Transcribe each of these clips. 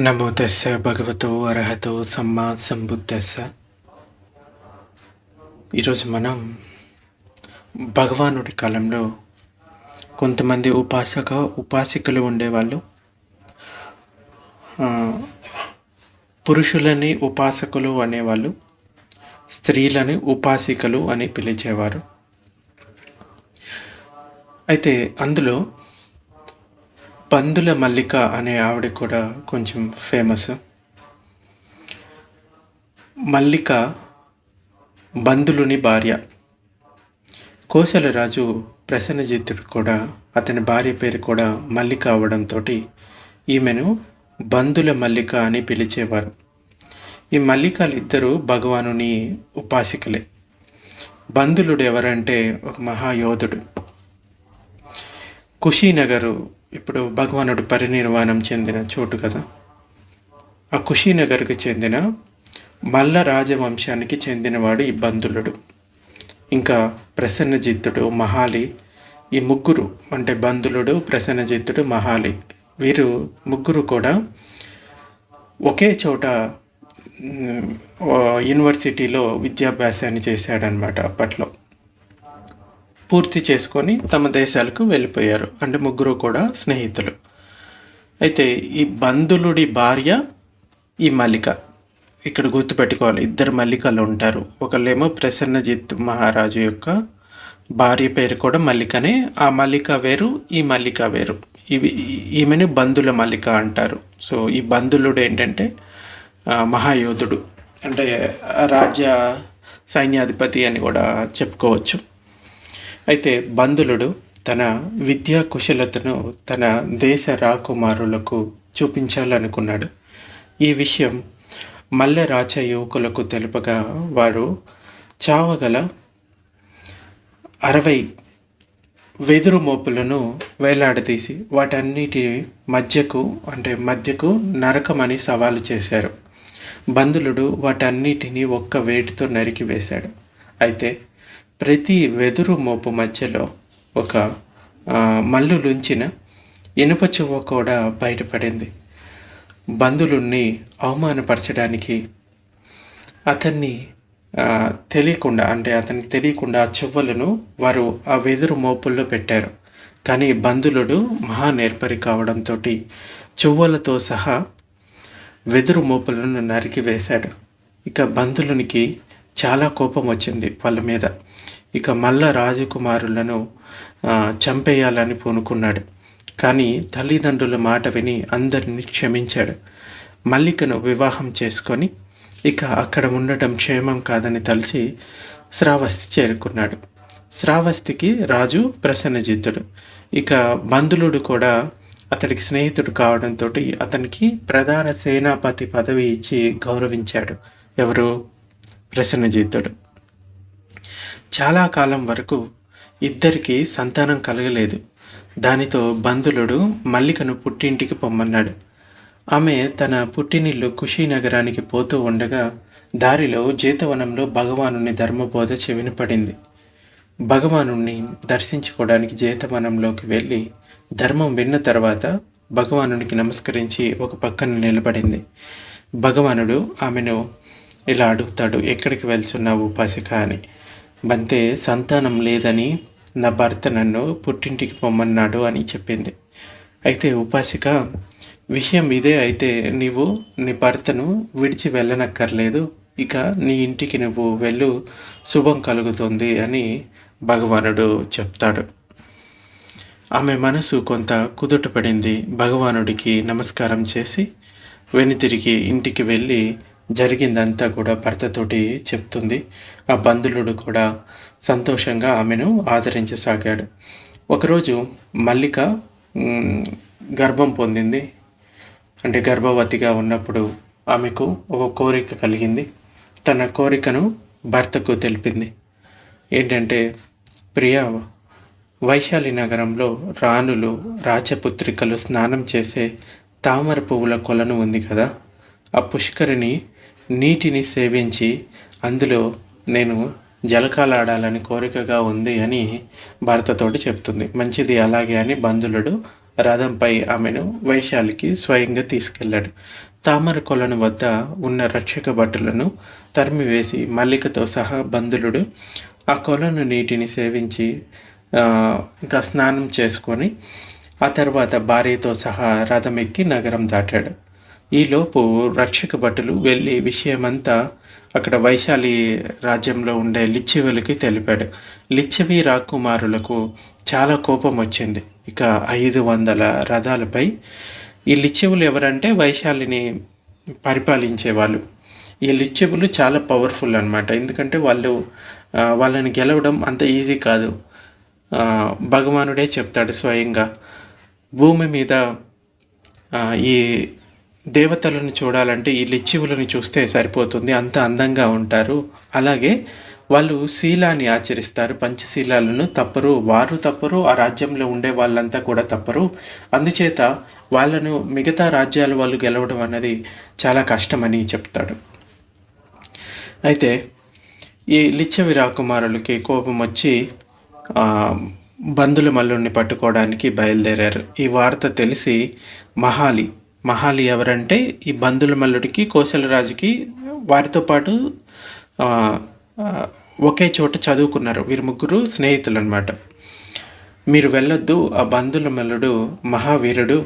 నమో దశ భగవతో అర్హతో సమ్మా సంబుద్ధస్స ఈరోజు మనం భగవానుడి కాలంలో కొంతమంది ఉపాసక ఉపాసికలు ఉండేవాళ్ళు. పురుషులని ఉపాసకులు అనేవాళ్ళు స్త్రీలని ఉపాసికలు అని పిలిచేవారు. అయితే అందులో పందుల మల్లిక అనే ఆవిడ కూడా కొంచెం ఫేమస్ మల్లిక బంధులుని భార్య. కోసలరాజు ప్రసన్నజిత్తుడు కూడా అతని భార్య పేరు కూడా మల్లిక అవడంతో ఈమెను బంధుల మల్లిక అని పిలిచేవారు. ఈ మల్లికలు ఇద్దరు భగవానుని ఉపాసికలే. బంధులుడు ఎవరంటే ఒక మహాయోధుడు. కుషీనగరు ఇప్పుడు భగవానుడు పరినిర్వాణం చెందిన చోటు కదా. ఆ కుషీనగర్కి చెందిన మల్ల రాజవంశానికి చెందినవాడు ఈ బంధులుడు ఇంకా ప్రసన్నజిత్తుడు మహాలి ఈ ముగ్గురు అంటే బంధులుడు ప్రసన్నజిత్తుడు మహాలి వీరు ముగ్గురు కూడా ఒకే చోట యూనివర్సిటీలో విద్యాభ్యాసాన్ని చేశాడనమాట అప్పట్లో. పూర్తి చేసుకొని తమ దేశాలకు వెళ్ళిపోయారు. అంటే ముగ్గురు కూడా స్నేహితులు. అయితే ఈ బంధులుడి భార్య ఈ మల్లిక. ఇక్కడ గుర్తుపెట్టుకోవాలి ఇద్దరు మల్లికలు ఉంటారు. ఒకళ్ళేమో ప్రసన్నజిత్ మహారాజు యొక్క భార్య పేరు కూడా మల్లికనే. ఆ మల్లిక వేరు ఈ మల్లిక వేరు. ఇవి ఈమెను బంధుల మల్లిక అంటారు. సో ఈ బంధులుడు ఏంటంటే మహాయోధుడు. అంటే రాజ్య సైన్యాధిపతి అని కూడా చెప్పుకోవచ్చు. అయితే బంధులుడు తన విద్యా కుశలతను తన దేశ రాకుమారులకు చూపించాలనుకున్నాడు. ఈ విషయం మల్లె రాచ యువకులకు తెలుపగా వారు చావగల అరవై వెదురు మోపులను వేలాడదీసి వాటన్నిటి మధ్యకు అంటే మధ్యకు నరకమని సవాలు చేశారు. బంధులుడు వాటన్నిటినీ ఒక్క వేటితో నరికి వేశాడు అయితే ప్రతి వెదురు మోపు మధ్యలో ఒక ఆ, మల్లులుంచిన ఇనుప చువ్వ కూడా బయటపడింది. బంధులుణ్ణి అవమానపరచడానికి అతన్ని తెలియకుండా అంటే అతనికి తెలియకుండా ఆ చువ్వలను వారు ఆ వెదురు మోపుల్లో పెట్టారు. కానీ బంధులుడు మహా నేర్పరి కావడంతో చువ్వలతో సహా వెదురు మోపులను నరికి వేశాడు ఇక బంధులునికి చాలా కోపం వచ్చింది వాళ్ళ మీద. ఇక మల్ల రాజకుమారులను చంపేయాలని పూనుకున్నాడు. కానీ తల్లిదండ్రుల మాట విని అందరిని క్షమించాడు. మల్లికను వివాహం చేసుకొని ఇక అక్కడ ఉండటం క్షేమం కాదని తలిచి శ్రావస్తి చేరుకున్నాడు. శ్రావస్తికి రాజు ప్రసన్నజిత్తుడు. ఇక బంధులుడు కూడా అతడికి స్నేహితుడు కావడంతో అతనికి ప్రధాన సేనాపతి పదవి ఇచ్చి గౌరవించాడు. ఎవరు? ప్రసన్నజిత్తుడు. చాలా కాలం వరకు ఇద్దరికి సంతానం కలగలేదు. దానితో బంధులుడు మల్లికను పుట్టింటికి పొమ్మన్నాడు. ఆమె తన పుట్టినిల్లు కుషీనగరానికి పోతూ ఉండగా దారిలో జీతవనంలో భగవానుని ధర్మబోధ చెవిన పడింది. భగవానుణ్ణి దర్శించుకోవడానికి జీతవనంలోకి వెళ్ళి ధర్మం విన్న తర్వాత భగవానునికి నమస్కరించి ఒక పక్కన నిలబడింది. భగవానుడు ఆమెను ఇలా అడుగుతాడు ఎక్కడికి వెళ్తున్నావు ఉపాసిక అని. బంతే సంతానం లేదని నా భర్త నన్ను పుట్టింటికి పొమ్మన్నాడు అని చెప్పింది. అయితే ఉపాసిక విషయం ఇదే అయితే నీవు నీ భర్తను విడిచి వెళ్ళనక్కర్లేదు. ఇక నీ ఇంటికి నువ్వు వెళ్ళు శుభం కలుగుతుంది అని భగవానుడు చెప్తాడు. ఆమె మనసు కొంత కుదుటపడింది. భగవానుడికి నమస్కారం చేసి వెనుతిరిగి ఇంటికి వెళ్ళి జరిగిందంతా కూడా భర్తతోటి చెప్తుంది. ఆ బంధువుడు కూడా సంతోషంగా ఆమెను ఆదరించసాగాడు. ఒకరోజు మల్లిక గర్భం పొందింది. అంటే గర్భవతిగా ఉన్నప్పుడు ఆమెకు ఒక కోరిక కలిగింది. తన కోరికను భర్తకు తెలిపింది. ఏంటంటే ప్రియ వైశాలి నగరంలో రాణులు రాజపుత్రికలు స్నానం చేసే తామర పువ్వుల కొలను ఉంది కదా. ఆ పుష్కరిని నీటిని సేవించి అందులో నేను జలకాలాడాలని కోరికగా ఉంది అని భర్తతోటి చెప్తుంది. మంచిది అలాగే అని బంధులుడు రథంపై ఆమెను వైశాలికి స్వయంగా తీసుకెళ్ళాడు. తామర కొలను వద్ద ఉన్న రక్షక భటులను తరిమివేసి మల్లికతో సహా బంధులుడు ఆ కొలను నీటిని సేవించి ఇంకా స్నానం చేసుకొని ఆ తర్వాత భార్యతో సహా రథం ఎక్కి నగరం దాటాడు. ఈలోపు రక్షక భటులు వెళ్ళి విషయమంతా అక్కడ వైశాలి రాజ్యంలో ఉండే లిచ్చివులకి తెలిపాడు. లిచ్చవి రాకుమారులకు చాలా కోపం వచ్చింది. ఇక ఐదు వందల రథాలపై ఈ లిచ్చివులు ఎవరంటే వైశాలిని పరిపాలించే వాళ్ళు ఈ లిచ్చివులు చాలా పవర్ఫుల్ అనమాట ఎందుకంటే వాళ్ళు వాళ్ళని గెలవడం అంత ఈజీ కాదు. భగవానుడే చెప్తాడు స్వయంగా. భూమి మీద ఈ దేవతలను చూడాలంటే ఈ లిచ్చివులను చూస్తే సరిపోతుంది అంత అందంగా ఉంటారు. అలాగే వాళ్ళు శీలాన్ని ఆచరిస్తారు పంచశీలాలను తప్పరు వారు తప్పరు ఆ రాజ్యంలో ఉండే వాళ్ళంతా కూడా తప్పరు. అందుచేత వాళ్ళను మిగతా రాజ్యాల వాళ్ళు గెలవడం అన్నది చాలా కష్టమని చెప్తాడు. అయితే ఈ లిచ్చవి రాకుమారులకి కోపం వచ్చి బంధుల మల్లుని పట్టుకోవడానికి బయలుదేరారు. ఈ వార్త తెలిసి మహాలి మహాలి ఎవరంటే ఈ బంధుల మల్లుడికి కోశలరాజుకి వారితో పాటు ఒకే చోట చదువుకున్నారు వీరు ముగ్గురు స్నేహితులు అనమాట మీరు వెళ్ళొద్దు ఆ బంధుల మల్లుడు మహావీరుడు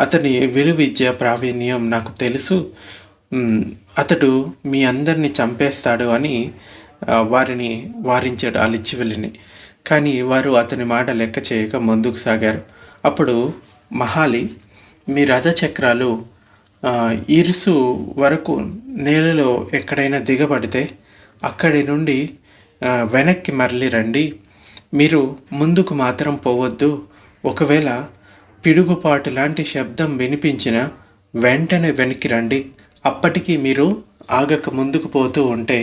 అతని విలువిద్య ప్రావీణ్యం నాకు తెలుసు అతడు మీ అందరిని చంపేస్తాడు అని వారిని వారించాడు ఆ లిచ్చివెల్లిని. కానీ వారు అతని మాట లెక్క చేయక ముందుకు సాగారు. అప్పుడు మహాలి మీ రథచక్రాలు ఇరుసు వరకు నేలలో ఎక్కడైనా దిగబడితే అక్కడి నుండి వెనక్కి మరలి రండి. మీరు ముందుకు మాత్రం పోవద్దు. ఒకవేళ పిడుగుపాటు లాంటి శబ్దం వినిపించిన వెంటనే వెనక్కి రండి. అప్పటికి మీరు ఆగక ముందుకు పోతూ ఉంటే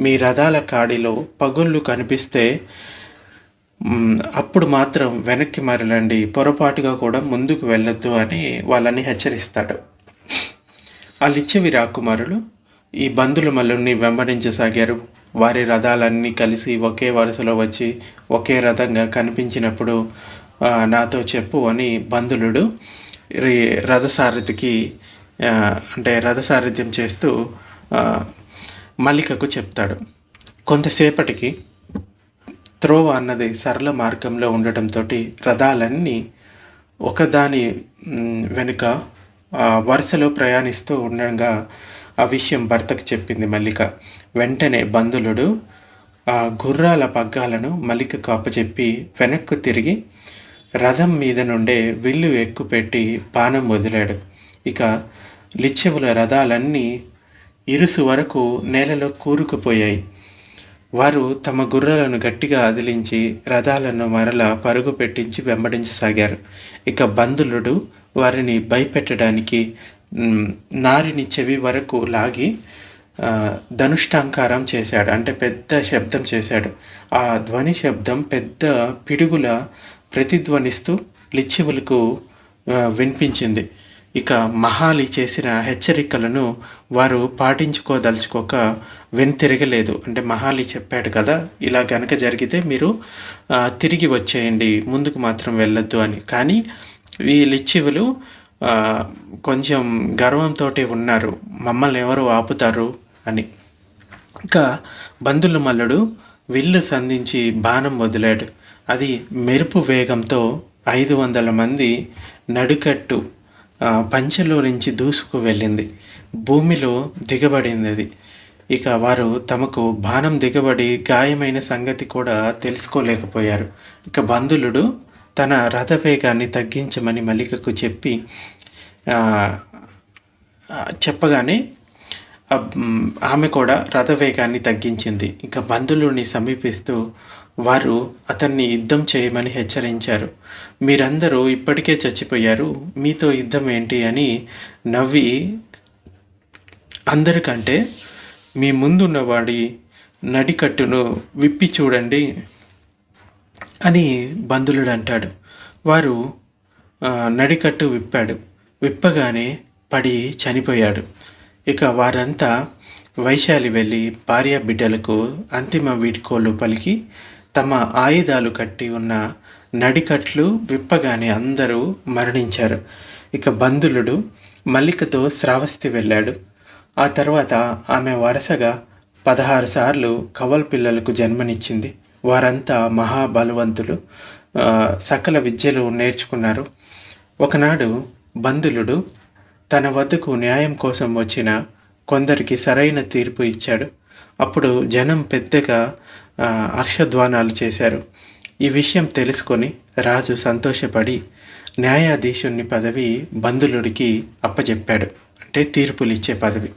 మీ రథాల కాడిలో పగుళ్ళు కనిపిస్తే అప్పుడు మాత్రం వెనక్కి మరలండి పొరపాటుగా కూడా ముందుకు వెళ్ళొద్దు అని వాళ్ళని హెచ్చరిస్తాడు. వాళ్ళిచ్చేవి లిచ్చవి రాకుమారులు ఈ బంధుల మల్లుని వెంబడించసాగారు. వారి రథాలన్నీ కలిసి ఒకే వరుసలో వచ్చి ఒకే రథంగా కనిపించినప్పుడు నాతో చెప్పు అని బంధులుడు రి- రథసారథికి అంటే రథసారథ్యం చేస్తూ మల్లికకు చెప్తాడు. కొంతసేపటికి త్రోవ అన్నది సరళ మార్గంలో ఉండటంతో రథాలన్నీ ఒకదాని వెనుక వరుసలో ప్రయాణిస్తూ ఉండగా ఆ విషయం భర్తకు చెప్పింది మల్లిక. వెంటనే బంధులుడు ఆ గుర్రాల పగ్గాలను మల్లికకు అప్పచెప్పి వెనక్కు తిరిగి రథం మీద నుండే విల్లు ఎక్కుపెట్టి బాణం వదిలాడు. ఇక లిచ్చెవుల రథాలన్నీ ఇరుసు వరకు నేలలో కూరుకుపోయాయి. వారు తమ గుర్రాలను గట్టిగా అదిలించి రథాలను మరల పరుగు పెట్టించి వెంబడించసాగారు. ఇక బంధులుడు వారిని భయపెట్టడానికి నారిని చెవి వరకు లాగి ధనుష్టాంకారం చేశాడు. అంటే పెద్ద శబ్దం చేశాడు. ఆ ధ్వని శబ్దం పెద్ద పిడుగుల ప్రతిధ్వనిస్తూ లిచ్చివులకు వినిపించింది. ఇక మహాలి చేసిన హెచ్చరికలను వారు పాటించుకోదలుచుకోక వెనుతిరగలేదు. అంటే మహాలి చెప్పాడు కదా ఇలా గనక జరిగితే మీరు తిరిగి వచ్చేయండి ముందుకు మాత్రం వెళ్ళొద్దు అని. కానీ ఈ లిచ్చివులు కొంచెం గర్వంతో ఉన్నారు. మమ్మల్ని ఎవరు ఆపుతారు అని. ఇంకా బంధుల మల్లుడు విల్లు సంధించి బాణం వదిలాడు. అది మెరుపు వేగంతో ఐదు వందల మంది నడుకట్టు పంచెలో నుంచి దూసుకు వెళ్ళింది. భూమిలో దిగబడింది అది. ఇక వారు తమకు బాణం దిగబడి గాయమైన సంగతి కూడా తెలుసుకోలేకపోయారు. ఇక బంధులుడు తన రథవేగాన్ని తగ్గించమని మల్లికకు చెప్పి చెప్పగానే ఆమె కూడా రథవేగాన్ని తగ్గించింది. ఇక బంధువుని సమీపిస్తూ వారు అతన్ని యుద్ధం చేయమని హెచ్చరించారు. మీరందరూ ఇప్పటికే చచ్చిపోయారు. మీతో యుద్ధం ఏంటి అని నవ్వి అందరికంటే మీ ముందున్నవాడి నడికట్టును విప్పి చూడండి అని బంధులుడు అంటాడు. వారు నడికట్టు విప్పాడు. విప్పగానే పడి చనిపోయాడు. ఇక వారంతా వైశాలి వెళ్ళి భార్య బిడ్డలకు అంతిమ వీడ్కోలు పలికి తమ ఆయుధాలు కట్టి ఉన్న నడికట్లు విప్పగానే అందరూ మరణించారు. ఇక బంధులుడు మల్లికతో శ్రావస్తి వెళ్ళాడు. ఆ తర్వాత ఆమె వరుసగా పదహారు సార్లు కవల్ పిల్లలకు జన్మనిచ్చింది. వారంతా మహాబలవంతులు. సకల విద్యలు నేర్చుకున్నారు. ఒకనాడు బంధులుడు తన వద్దకు న్యాయం కోసం వచ్చిన కొందరికి సరైన తీర్పు ఇచ్చాడు. అప్పుడు జనం పెద్దగా హర్షధ్వానాలు చేశారు. ఈ విషయం తెలుసుకొని రాజు సంతోషపడి న్యాయాధీశుని పదవి బంధులుడికి అప్పచెప్పాడు అంటే తీర్పులు ఇచ్చే పదవి.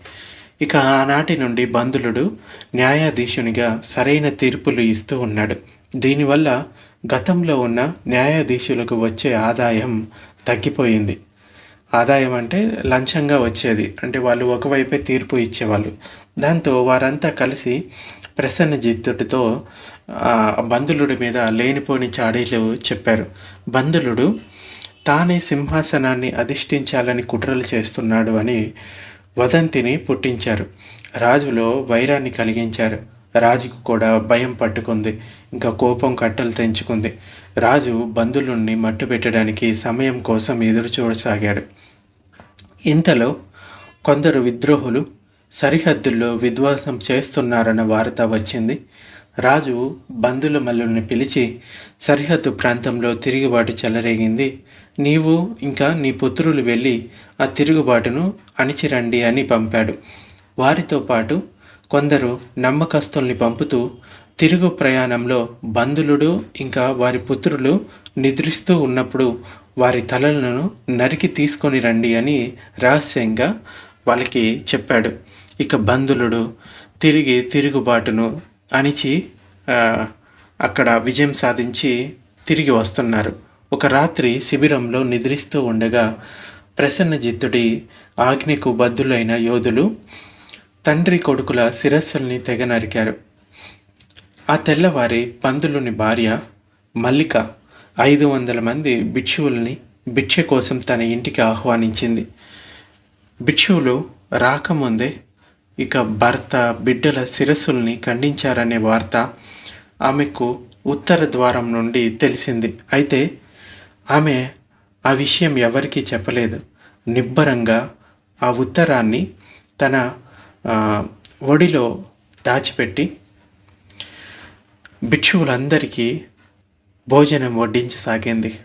ఇక ఆనాటి నుండి బంధులుడు న్యాయాధీశునిగా సరైన తీర్పులు ఇస్తూ ఉన్నాడు. దీనివల్ల గతంలో ఉన్న న్యాయాధీశులకు వచ్చే ఆదాయం తగ్గిపోయింది. ఆదాయం అంటే లంచంగా వచ్చేది. అంటే వాళ్ళు ఒకవైపే తీర్పు ఇచ్చేవాళ్ళు. దాంతో వారంతా కలిసి ప్రసన్నజిత్తుడితో బంధులుడి మీద లేనిపోని చాడీలు చెప్పారు. బంధులుడు తానే సింహాసనాన్ని అధిష్ఠించాలని కుట్రలు చేస్తున్నాడు అని వదంతిని పుట్టించారు. రాజులో వైరాన్ని కలిగించారు. రాజుకు కూడా భయం పట్టుకుంది. ఇంకా కోపం కట్టలు తెంచుకుంది. రాజు బంధులుణ్ణి మట్టు పెట్టడానికి సమయం కోసం ఎదురు చూడసాగాడు ఇంతలో కొందరు విద్రోహులు సరిహద్దుల్లో విధ్వంసం చేస్తున్నారన్న వార్త వచ్చింది. రాజు బంధుల మల్లుని పిలిచి సరిహద్దు ప్రాంతంలో తిరుగుబాటు చెలరేగింది. నీవు ఇంకా నీ పుత్రులు వెళ్ళి ఆ తిరుగుబాటును అణిచిరండి అని పంపాడు. వారితో పాటు కొందరు నమ్మకస్తుల్ని పంపుతూ తిరుగు ప్రయాణంలో బంధులుడు ఇంకా వారి పుత్రులు నిద్రిస్తూ ఉన్నప్పుడు వారి తలలను నరికి తీసుకొని రండి అని రహస్యంగా వాళ్ళకి చెప్పాడు ఇక బంధులుడు తిరిగి తిరుగుబాటును అణిచి అక్కడ విజయం సాధించి తిరిగి వస్తున్నారు. ఒక రాత్రి శిబిరంలో నిద్రిస్తూ ఉండగా ప్రసన్నజిత్తుడి ఆజ్ఞకు బద్దులైన యోధులు తండ్రి కొడుకుల శిరస్సుల్ని తెగ నరికారు. ఆ తెల్లవారి పందులుని భార్య మల్లిక ఐదు వందల మంది భిక్షువుల్ని భిక్ష కోసం తన ఇంటికి ఆహ్వానించింది. భిక్షువులు రాకముందే ఇక భర్త బిడ్డల శిరస్సుల్ని ఖండించారనే వార్త ఆమెకు ఉత్తర ద్వారం నుండి తెలిసింది. అయితే ఆమె ఆ విషయం ఎవరికీ చెప్పలేదు. నిబ్బరంగా ఆ ఉత్తరాన్ని తన ఒడిలో దాచిపెట్టి భిక్షువులందరికీ భోజనం వడ్డించసాగింది.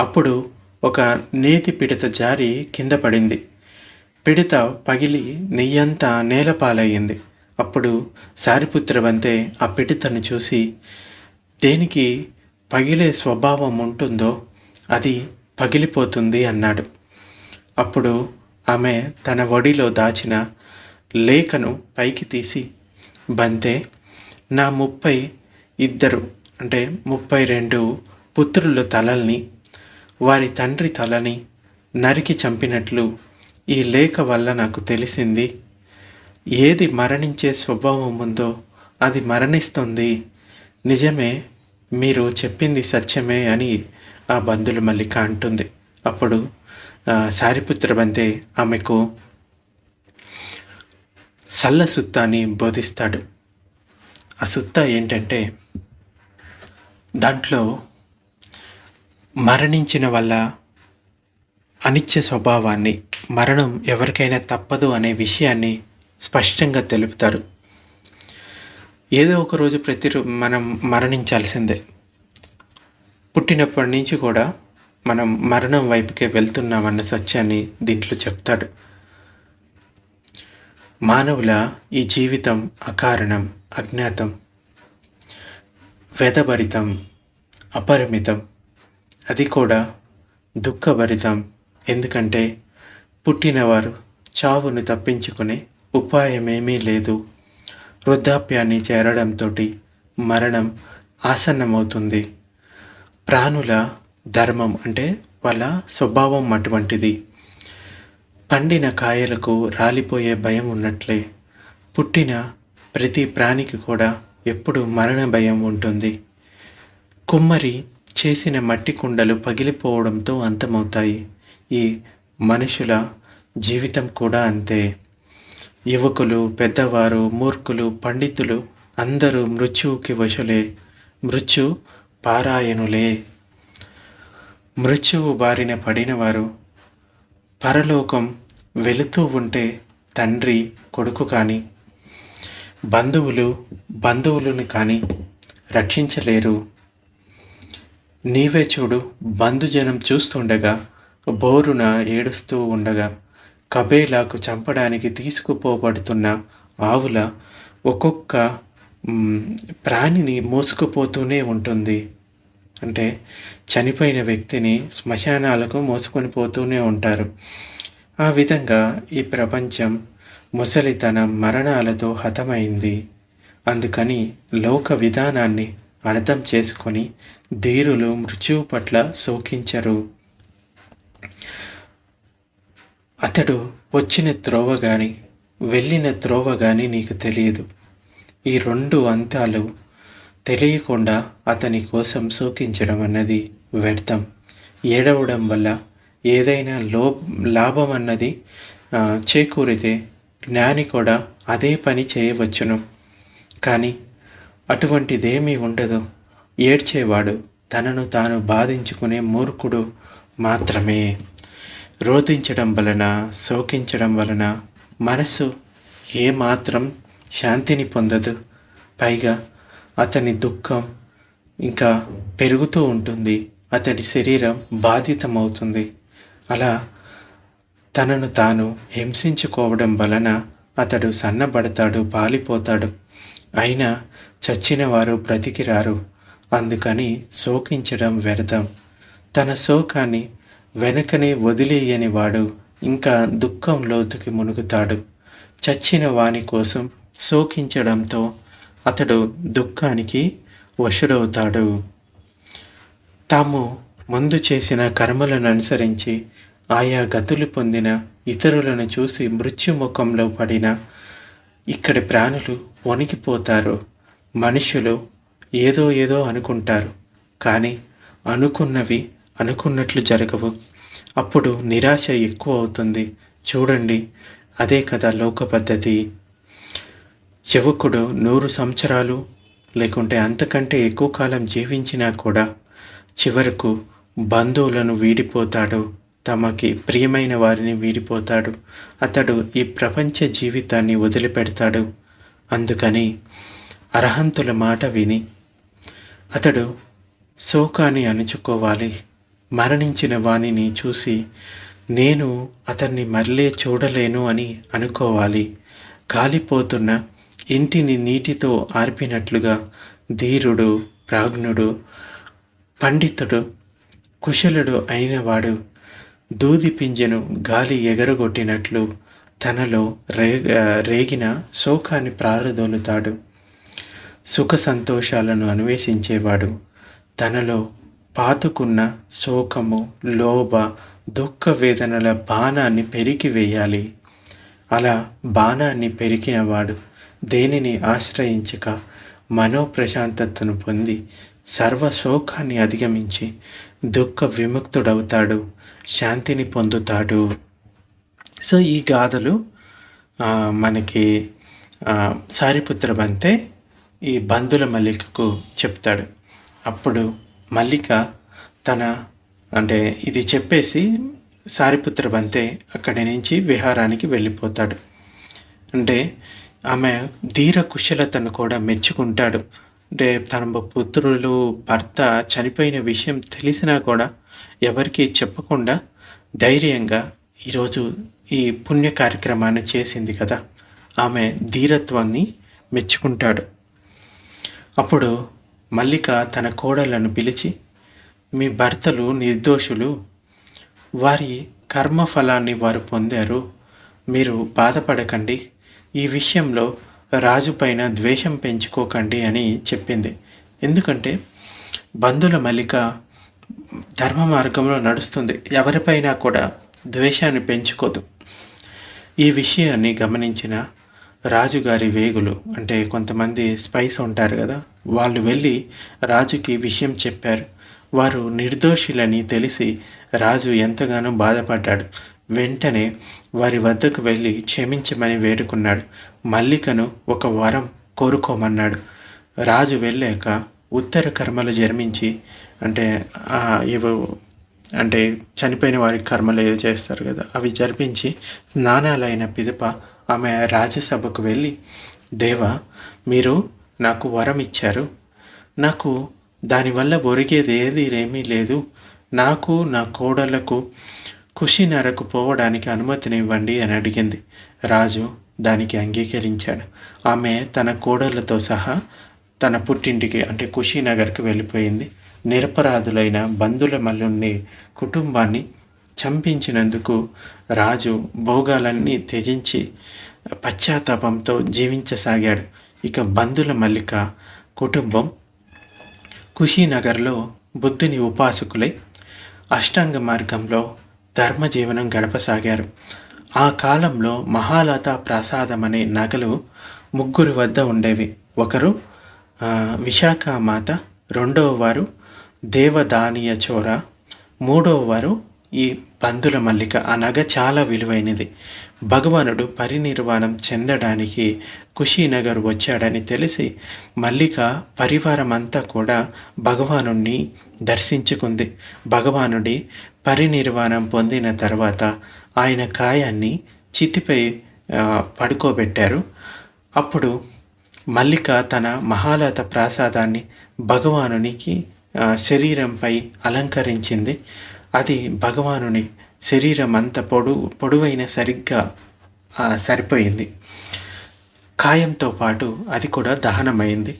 అప్పుడు ఒక నేతి పిడత జారి కింద పడింది. పిడత పగిలి నెయ్యంతా నేలపాలయ్యింది. అప్పుడు సారిపుత్రవంతే ఆ పిడతను చూసి దేనికి పగిలే స్వభావం ఉంటుందో అది పగిలిపోతుంది అన్నాడు. అప్పుడు ఆమె తన ఒడిలో దాచిన లేఖను పైకి తీసి బంతే నా ముప్పై ఇద్దరు అంటే ముప్పై రెండు పుత్రుల తలల్ని వారి తండ్రి తలని నరికి చంపినట్లు ఈ లేఖ వల్ల నాకు తెలిసింది ఏది మరణించే స్వభావం ఉందో అది మరణిస్తుంది. నిజమే మీరు చెప్పింది సత్యమే అని ఆ బంధులు మల్లిక అంటుంది. అప్పుడు సారిపుత్ర బంతే ఆమెకు సల్ల సుత్తాని బోధిస్తాడు. ఆ సుత్త ఏంటంటే దాంట్లో మరణించిన వల్ల అనిత్య స్వభావాన్ని మరణం ఎవరికైనా తప్పదు అనే విషయాన్ని స్పష్టంగా తెలుపుతారు. ఏదో ఒక రోజు ప్రతి మనం మరణించాల్సిందే. పుట్టినప్పటి నుంచి కూడా మనం మరణం వైపుకే వెళ్తున్నామన్న సత్యాన్ని దీంట్లో చెప్తాడు. మానవుల ఈ జీవితం అకారణం అజ్ఞాతం వెదభరితం అపరిమితం. అది కూడా దుఃఖభరితం ఎందుకంటే పుట్టినవారు చావును తప్పించుకునే ఉపాయమేమీ లేదు. వృద్ధాప్యాన్ని చేరడంతో మరణం ఆసన్నమవుతుంది. ప్రాణుల ధర్మం అంటే వాళ్ళ స్వభావం అటువంటిది. పండిన కాయలకు రాలిపోయే భయం ఉన్నట్లే పుట్టిన ప్రతి ప్రాణికి కూడా ఎప్పుడు మరణ భయం ఉంటుంది. కుమ్మరి చేసిన మట్టి కుండలు పగిలిపోవడంతో అంతమవుతాయి. ఈ మనుషుల జీవితం కూడా అంతే. యువకులు పెద్దవారు మూర్ఖులు పండితులు అందరూ మృత్యువుకి వశులే. మృత్యు పారాయణులే. మృత్యువు బారిన పడినవారు పరలోకం వెళుతూ ఉంటే తండ్రి కొడుకు కానీ బంధువులు బంధువులను కానీ రక్షించలేరు. నీవే చూడు బంధుజనం చూస్తుండగా బోరున ఏడుస్తూ ఉండగా కబేలాకు చంపడానికి తీసుకుపోబడుతున్న ఆవుల ఒక్కొక్క ప్రాణిని మోసుకుపోతూనే ఉంటుంది. అంటే చనిపోయిన వ్యక్తిని శ్మశానాలకు మోసుకొని పోతూనే ఉంటారు. ఆ విధంగా ఈ ప్రపంచం ముసలితనం మరణాలతో హతమైంది. అందుకని లోక విధానాన్ని అర్థం చేసుకొని ధీరులు మృత్యువు పట్ల శోకించరు. అతడు వచ్చిన త్రోవ గాని వెళ్ళిన త్రోవ గాని నీకు తెలియదు. ఈ రెండు అంతాలు తెలియకుండా అతని కోసం శోకించడం అన్నది వ్యర్థం. ఏడవడం వల్ల ఏదైనా లో లాభం అన్నది చేకూరితే జ్ఞాని కూడా అదే పని చేయవచ్చును. కానీ అటువంటిదేమీ ఉండదు. ఏడ్చేవాడు తనను తాను బాధించుకునే మూర్ఖుడు మాత్రమే. రోధించడం వలన శోకించడం వలన మనసు ఏమాత్రం శాంతిని పొందదు. పైగా అతని దుఃఖం ఇంకా పెరుగుతూ ఉంటుంది. అతడి శరీరం బాధితమవుతుంది. అలా తనను తాను హింసించుకోవడం వలన అతడు సన్నబడతాడు పాలిపోతాడు. అయినా చచ్చిన వారు బ్రతికిరారు. అందుకని శోకించడం వ్యర్థం. తన శోకాన్ని వెనకనే వదిలేయని వాడు ఇంకా దుఃఖం లోతుకి మునుగుతాడు. చచ్చిన వాని కోసం శోకించడంతో అతడు దుఃఖానికి వశుడవుతాడు. తాము ముందు చేసిన కర్మలను అనుసరించి ఆయా గతులు పొందిన ఇతరులను చూసి మృత్యుముఖంలో పడిన ఇక్కడి ప్రాణులు వణికిపోతారు. మనుషులు ఏదో ఏదో అనుకుంటారు. కానీ అనుకున్నవి అనుకున్నట్లు జరగవు. అప్పుడు నిరాశ ఎక్కువ అవుతుంది. చూడండి అదే కదా లోక పద్ధతి. యువకుడు నూరు సంవత్సరాలు లేకుంటే అంతకంటే ఎక్కువ కాలం జీవించినా కూడా చివరకు బంధువులను వీడిపోతాడు. తమకి ప్రియమైన వారిని వీడిపోతాడు. అతడు ఈ ప్రపంచ జీవితాన్ని వదిలిపెడతాడు. అందుకని అర్హంతుల మాట విని అతడు శోకాన్ని అణుచుకోవాలి. మరణించిన వానిని చూసి నేను అతన్ని మళ్ళీ చూడలేను అని అనుకోవాలి. కాలిపోతున్న ఇంటిని నీటితో ఆర్పినట్లుగా ధీరుడు ప్రాజ్ఞుడు పండితుడు కుశలుడు అయినవాడు దూది పింజను గాలి ఎగరగొట్టినట్లు తనలో రే రేగిన శోకాన్ని ప్రారదోలుతాడు. సుఖ సంతోషాలను అన్వేషించేవాడు తనలో పాతుకున్న శోకము లోభ దుఃఖ వేదనల బాణాన్ని పెరికివేయాలి అలా బాణాన్ని పెరికినవాడు దేనిని ఆశ్రయించక మనోప్రశాంతతను పొంది సర్వ శోకాన్ని అధిగమించి దుఃఖ విముక్తుడవుతాడు శాంతిని పొందుతాడు. సో ఈ గాథలు మనకి సారిపుత్ర బంతే ఈ బంధుల మల్లికకు చెప్తాడు. అప్పుడు మల్లిక తన అంటే ఇది చెప్పేసి సారిపుత్ర బంతే అక్కడి నుంచి విహారానికి వెళ్ళిపోతాడు. అంటే ఆమె ధీర కుశలతను కూడా మెచ్చుకుంటాడు. అంటే తన పుత్రులు భర్త చనిపోయిన విషయం తెలిసినా కూడా ఎవరికి చెప్పకుండా ధైర్యంగా ఈరోజు ఈ పుణ్య కార్యక్రమాన్ని చేసింది కదా. ఆమె ధీరత్వాన్ని మెచ్చుకుంటాడు. అప్పుడు మల్లిక తన కోడలను పిలిచి మీ భర్తలు నిర్దోషులు వారి కర్మఫలాన్ని వారు పొందారు. మీరు బాధపడకండి. ఈ విషయంలో రాజుపైన ద్వేషం పెంచుకోకండి అని చెప్పింది. ఎందుకంటే బంధుల మల్లిక ధర్మ మార్గంలో నడుస్తుంది. ఎవరిపైనా కూడా ద్వేషాన్ని పెంచుకోదు. ఈ విషయాన్ని గమనించిన రాజుగారి వేగులు అంటే కొంతమంది స్పైస్ ఉంటారు కదా వాళ్ళు వెళ్ళి రాజుకి విషయం చెప్పారు. వారు నిర్దోషులని తెలిసి రాజు ఎంతగానో బాధపడ్డాడు. వెంటనే వారి వద్దకు వెళ్ళి క్షమించమని వేడుకున్నాడు. మల్లికను ఒక వరం కోరుకోమన్నాడు. రాజు వెళ్ళాక ఉత్తర కర్మలు జన్మించి అంటే ఏవో అంటే చనిపోయిన వారికి కర్మలు ఏదో చేస్తారు కదా అవి జరిపించి స్నానాలైన పిదప ఆమె రాజ్యసభకు వెళ్ళి దేవా మీరు నాకు వరం ఇచ్చారు. నాకు దానివల్ల ఒరిగేది ఏమీ లేదు. నాకు నా కోడళ్ళకు కుషినరకు పోవడానికి అనుమతినివ్వండి అని అడిగింది. రాజు దానికి అంగీకరించాడు. ఆమె తన కోడళ్ళతో సహా తన పుట్టింటికి అంటే కుషీనగర్కి వెళ్ళిపోయింది. నిరపరాధులైన బంధుల మల్లుని కుటుంబాన్ని చంపించినందుకు రాజు భోగాలన్నీ త్యజించి పశ్చాత్తాపంతో జీవించసాగాడు. ఇక బంధుల మల్లిక కుటుంబం కుషీనగర్లో బుద్ధుని ఉపాసకులై అష్టాంగ మార్గంలో ధర్మజీవనం గడపసాగారు. ఆ కాలంలో మహాలత ప్రసాదం అనే నగలు ముగ్గురు వద్ద ఉండేవి. ఒకరు విశాఖమాత విశాఖ మాత రెండవ వారు దేవదానియ చోర మూడవ వారు ఈ పందుల మల్లిక ఆ నగ చాలా విలువైనది. భగవానుడు పరినిర్వాణం చెందడానికి కుషీనగర్ వచ్చాడని తెలిసి మల్లిక పరివారం అంతా కూడా భగవానుణ్ణి దర్శించుకుంది. భగవానుడి పరినిర్వాణం పొందిన తర్వాత ఆయన కాయాన్ని చితిపై పడుకోబెట్టారు. అప్పుడు మల్లిక తన మహాలత ప్రాసాదాన్ని భగవానునికి శరీరంపై అలంకరించింది. అది భగవానుని శరీరం అంత పొడు పొడవైన సరిగ్గా సరిపోయింది. కాయంతో పాటు అది కూడా దహనమైంది.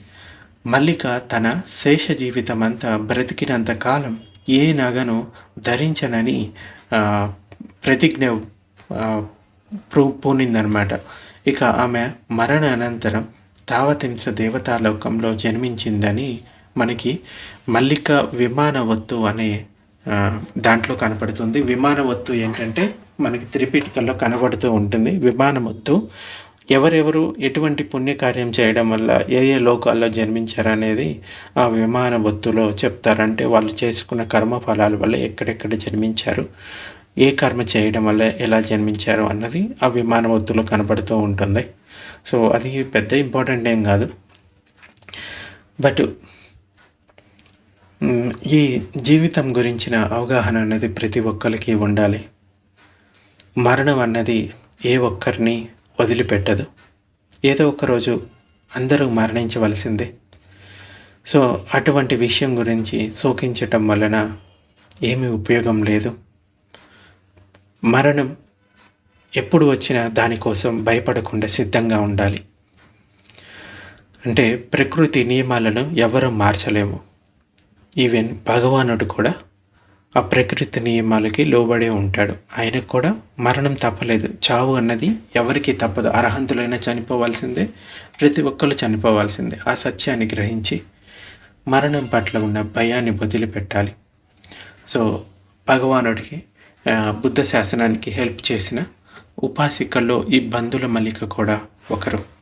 మల్లిక తన శేష జీవితం అంతా బ్రతికినంత కాలం ఏ నగను ధరించనని ప్రతిజ్ఞ పూ ప్రూ పూనిందనమాట. ఇక ఆమె మరణ అనంతరం తావతింస దేవతాలోకంలో జన్మించిందని మనకి మల్లిక విమానవత్తు అనే దాంట్లో కనపడుతుంది. విమానవత్తు ఏంటంటే మనకి త్రిపీఠికల్లో కనబడుతూ ఉంటుంది. విమానవత్తు ఎవరెవరు ఎటువంటి పుణ్యకార్యం చేయడం వల్ల ఏ ఏ లోకాల్లో జన్మించారనేది ఆ విమానవత్తులో చెప్తారంటే వాళ్ళు చేసుకున్న కర్మ ఫలాల వల్ల ఎక్కడెక్కడ జన్మించారు ఏ కర్మ చేయడం వల్ల ఎలా జన్మించారు అన్నది ఆ విమానవత్తులో కనబడుతూ ఉంటుంది. సో అది పెద్ద ఇంపార్టెంట్ ఏం కాదు. బట్ ఈ జీవితం గురించిన అవగాహన అనేది ప్రతి ఒక్కరికి ఉండాలి. మరణం అన్నది ఏ ఒక్కరిని వదిలిపెట్టదు. ఏదో ఒక రోజు అందరూ మరణించవలసిందే. సో అటువంటి విషయం గురించి శోకించటం వలన ఏమీ ఉపయోగం లేదు. మరణం ఎప్పుడు వచ్చినా దానికోసం భయపడకుండా సిద్ధంగా ఉండాలి. అంటే ప్రకృతి నియమాలను ఎవరూ మార్చలేము. ఈవెన్ భగవానుడు కూడా ఆ ప్రకృతి నియమాలకి లోబడే ఉంటాడు. ఆయనకు కూడా మరణం తప్పలేదు. చావు అన్నది ఎవరికి తప్పదు. అర్హంతులైనా చనిపోవాల్సిందే. ప్రతి ఒక్కరు చనిపోవాల్సిందే. ఆ సత్యాన్ని గ్రహించి మరణం పట్ల ఉన్న భయాన్ని వదిలిపెట్టాలి. సో భగవానుడికి బుద్ధ శాసనానికి హెల్ప్ చేసిన ఉపాసికల్లో ఈ బంధుల మల్లిక కూడా ఒకరు.